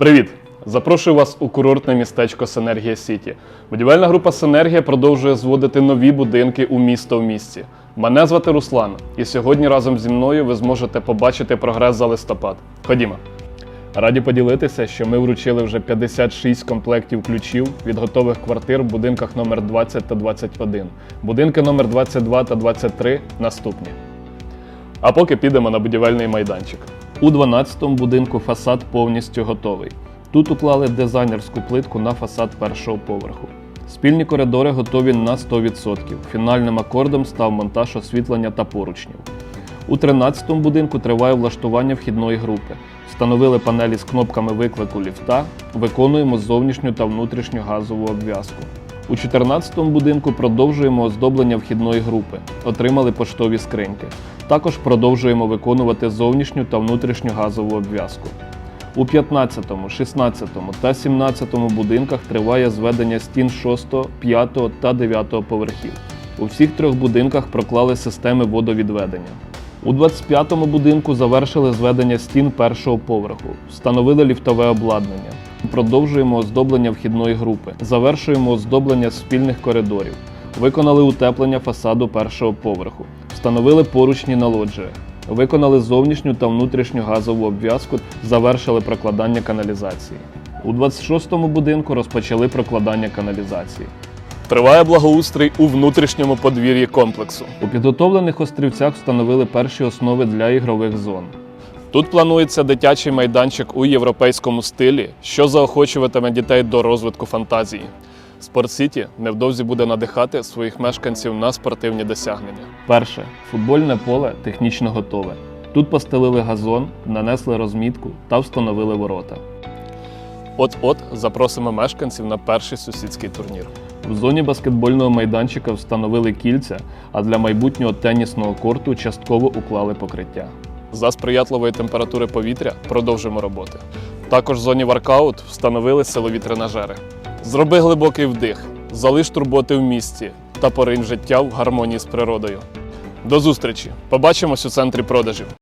Привіт! Запрошую вас у курортне містечко Синергія Сіті. Будівельна група Синергія продовжує зводити нові будинки у місто в місті. Мене звати Руслан, і сьогодні разом зі мною ви зможете побачити прогрес за листопад. Ходімо. Раді поділитися, що ми вручили вже 56 комплектів ключів від готових квартир в будинках номер 20 та 21. Будинки номер 22 та 23 наступні. А поки підемо на будівельний майданчик. У 12-му будинку фасад повністю готовий. Тут уклали дизайнерську плитку на фасад першого поверху. Спільні коридори готові на 100%. Фінальним акордом став монтаж освітлення та поручнів. У 13-му будинку триває влаштування вхідної групи. Встановили панелі з кнопками виклику ліфта, виконуємо зовнішню та внутрішню газову обв'язку. У 14-му будинку продовжуємо оздоблення вхідної групи. Отримали поштові скриньки. Також продовжуємо виконувати зовнішню та внутрішню газову обв'язку. У 15, 16 та 17 будинках триває зведення стін 6, 5 та 9 поверхів. У всіх трьох будинках проклали системи водовідведення. У 25-му будинку завершили зведення стін першого поверху, встановили ліфтове обладнання. Продовжуємо оздоблення вхідної групи, завершуємо оздоблення спільних коридорів, виконали утеплення фасаду першого поверху, встановили поручні на лоджіях, виконали зовнішню та внутрішню газову обв'язку, завершили прокладання каналізації. У 26-му будинку розпочали прокладання каналізації. Триває благоустрій у внутрішньому подвір'ї комплексу. У підготовлених острівцях встановили перші основи для ігрових зон. Тут планується дитячий майданчик у європейському стилі, що заохочуватиме дітей до розвитку фантазії. Спорт Сіті невдовзі буде надихати своїх мешканців на спортивні досягнення. Перше футбольне поле технічно готове. Тут постелили газон, нанесли розмітку та встановили ворота. От-от запросимо мешканців на перший сусідський турнір. В зоні баскетбольного майданчика встановили кільця, а для майбутнього тенісного корту частково уклали покриття. За сприятливої температури повітря продовжимо роботи. Також в зоні варкаут встановили силові тренажери. Зроби глибокий вдих, залиш турботи в місті та поринь життя в гармонії з природою. До зустрічі! Побачимось у центрі продажів.